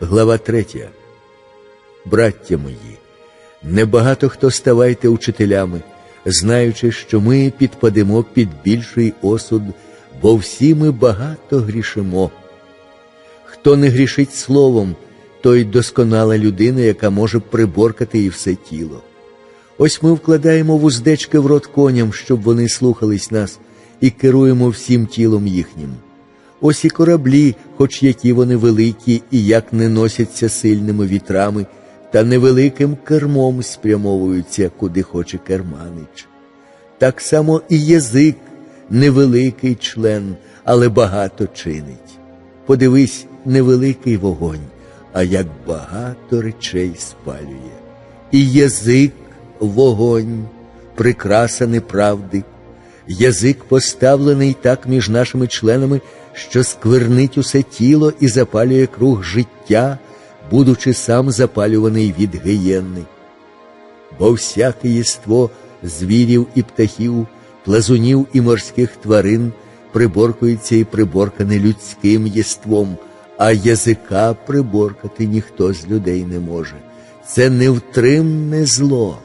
Глава 3. Браття мої, небагато хто ставайте учителями, знаючи, що ми підпадемо під більший осуд, бо всі ми багато грішимо. Хто не грішить словом, той досконала людина, яка може приборкати і все тіло. Ось ми вкладаємо вуздечки в рот коням, щоб вони слухались нас, і керуємо всім тілом їхнім. Ось і кораблі, хоч які вони великі, і як не носяться сильними вітрами, та невеликим кермом спрямовуються, куди хоче керманич. Так само і язик невеликий член, але багато чинить. Подивись, невеликий вогонь, а як багато речей спалює. І язик вогонь, прикраса неправди. Язик поставлений так між нашими членами, що сквернить усе тіло і запалює круг життя, будучи сам запалюваний від гієнни. Бо всяке єство звірів і птахів, плазунів і морських тварин приборкується і приборкане людським єством, а язика приборкати ніхто з людей не може. Це невтримне зло.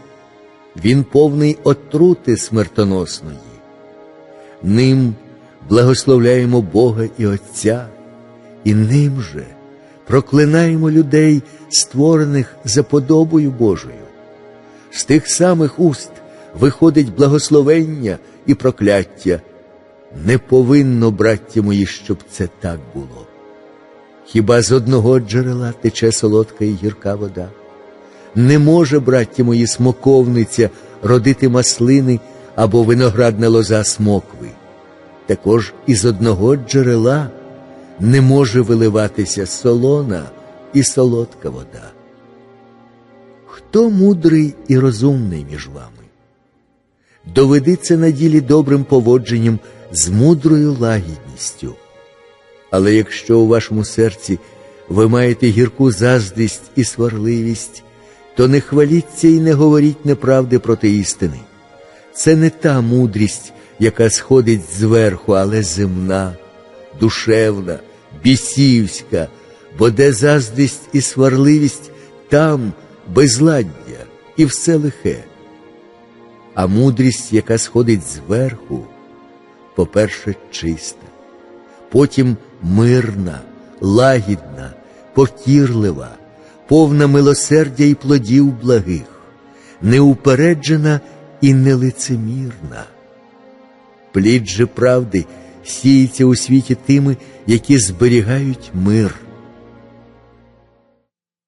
Він повний отрути смертоносної. Ним благословляємо Бога і Отця, і ним же проклинаємо людей, створених за подобою Божою. З тих самих уст виходить благословення і прокляття. Не повинно, браття мої, щоб це так було. Хіба з одного джерела тече солодка і гірка вода? Не може, браття мої, смоковниця родити маслини або виноградна лоза смокви. Також із одного джерела не може виливатися солона і солодка вода. Хто мудрий і розумний між вами? Доведи це на ділі добрим поводженням з мудрою лагідністю. Але якщо у вашому серці ви маєте гірку заздрість і сварливість, то не хваліться і не говоріть неправди проти істини. Це не та мудрість, яка сходить зверху, але земна, душевна, бісівська, бо де заздрість і сварливість, там безладдя і все лихе. А мудрість, яка сходить зверху, по-перше, чиста, потім мирна, лагідна, покірлива, повна милосердя і плодів благих, неупереджена і нелицемірна. Плід же правди сіється у світі тими, які зберігають мир.